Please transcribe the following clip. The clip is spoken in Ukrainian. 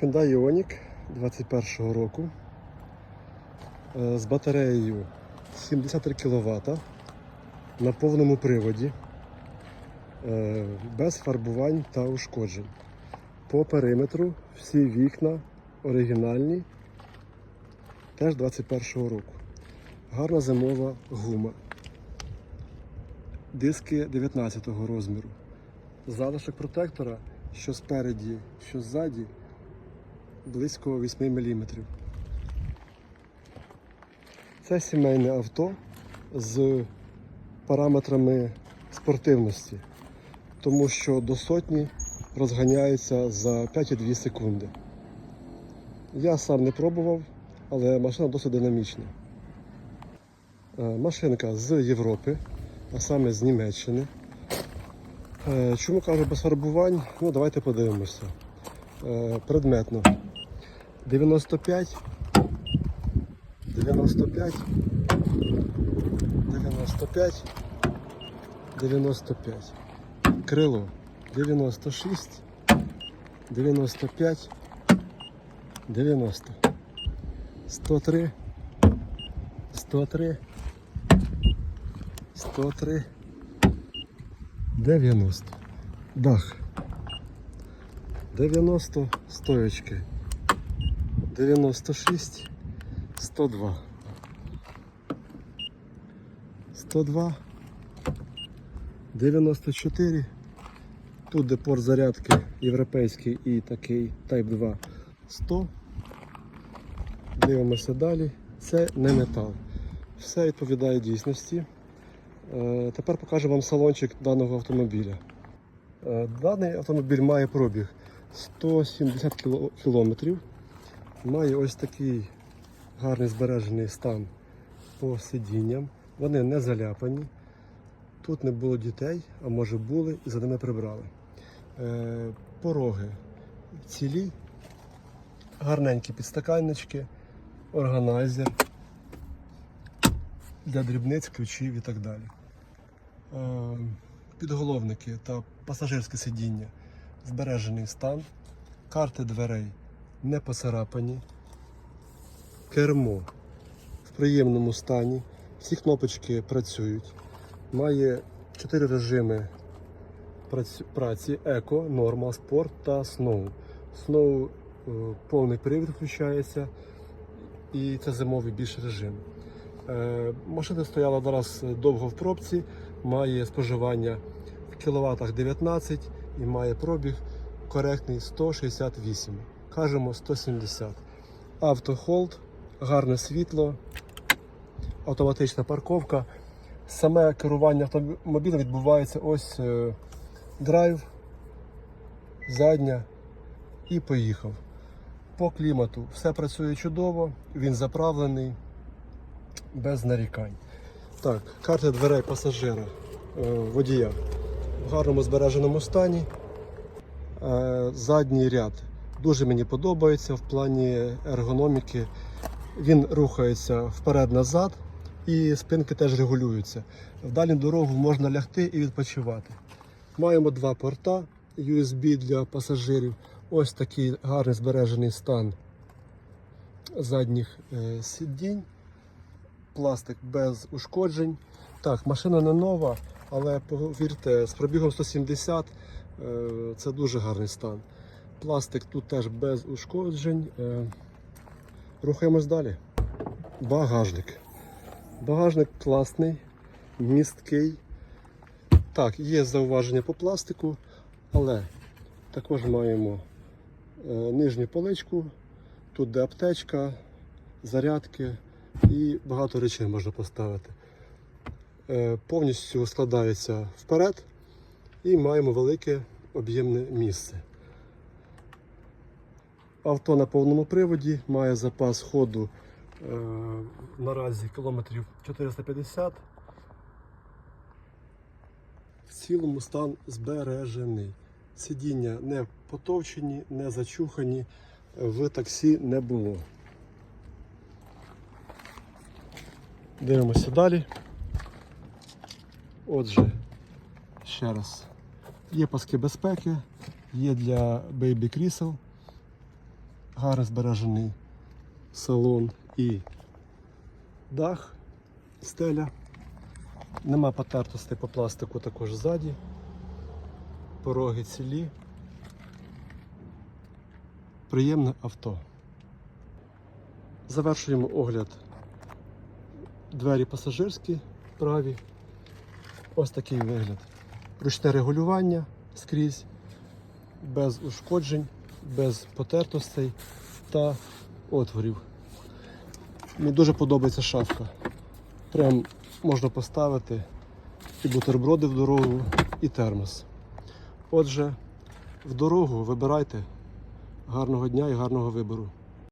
Hyundai Ioniq 21 року е, з батареєю 73 кВт на повному приводі, е, без фарбувань та ушкоджень. По периметру всі вікна оригінальні, теж 21 року. Гарна зимова гума. Диски 19 розміру. Залишок протектора, що спереді, що ззаді, близько 8 мм. Це сімейне авто з параметрами спортивності, тому що до сотні розганяється за 5,2 секунди. Я сам не пробував, але машина досить динамічна. Е, Машинка з Європи, а саме з Німеччини. Е, Чому кажу без фарбувань? Ну, давайте подивимося. Е, Предметно. 95, 95, 95, 95. Крило 96, 95, 90. 103, 103, 103, 90. Дах. 90 стоечки. 96, 102. 102, 94. Тут де порт зарядки європейський і такий Type 2 100. Дивимося далі. Це не метал. Все відповідає дійсності. Е, Тепер покажу вам салончик даного автомобіля. Е, Даний автомобіль має пробіг 170 кіло- кілометрів. Має ось такий гарний збережений стан по сидінням. Вони не заляпані. Тут не було дітей, а може були і за ними прибрали. Е, Пороги цілі, гарненькі підстаканнички, органайзер для дрібниць, ключів і так далі. Е, Підголовники та пасажирське сидіння, збережений стан, карти дверей не поцарапані, кермо в приємному стані, всі кнопочки працюють. Має 4 режими праці- Еко, Норма, Спорт та Snow. Snow е, повний привід включається і це зимовий більш режим. Е, Машина стояла зараз довго в пробці, має споживання в кіловатах 19 і має пробіг коректний 168. Кажемо 170. Автохолд, гарне світло, автоматична парковка. Саме керування автомобілем відбувається ось е, драйв, задня і поїхав. По клімату все працює чудово, він заправлений без нарікань. Так, карта дверей пасажира е, водія в гарному збереженому стані. Е, Задній ряд дуже мені подобається в плані ергономіки. Він рухається вперед-назад і спинки теж регулюються. В дальню дорогу можна лягти і відпочивати. Маємо два порта USB для пасажирів. Ось такий гарний збережений стан задніх е, сидінь. Пластик без ушкоджень. Так, машина не нова, але повірте, з пробігом 170 е, це дуже гарний стан. Пластик тут теж без ушкоджень. Е, Рухаємось далі. Багажник. Багажник класний, місткий. Так, є зауваження по пластику, але також маємо е, нижню поличку, тут де аптечка, зарядки і багато речей можна поставити. Е, повністю складається вперед і маємо велике об'ємне місце. Авто на повному приводі має запас ходу е, наразі кілометрів 450. В цілому стан збережений. Сидіння не потовчені, не зачухані, в таксі не було. Дивимося далі. Отже, ще раз. Є паски безпеки, є для бейбі крісел. Гарно збережений салон і дах, стеля. Нема потертостей по пластику також ззаді. Пороги цілі. Приємне авто. Завершуємо огляд. Двері пасажирські праві. Ось такий вигляд. Ручне регулювання скрізь, без ушкоджень, без потертостей та отворів. Мені дуже подобається шафка. Прям можна поставити і бутерброди в дорогу, і термос. Отже, в дорогу вибирайте. Гарного дня і гарного вибору.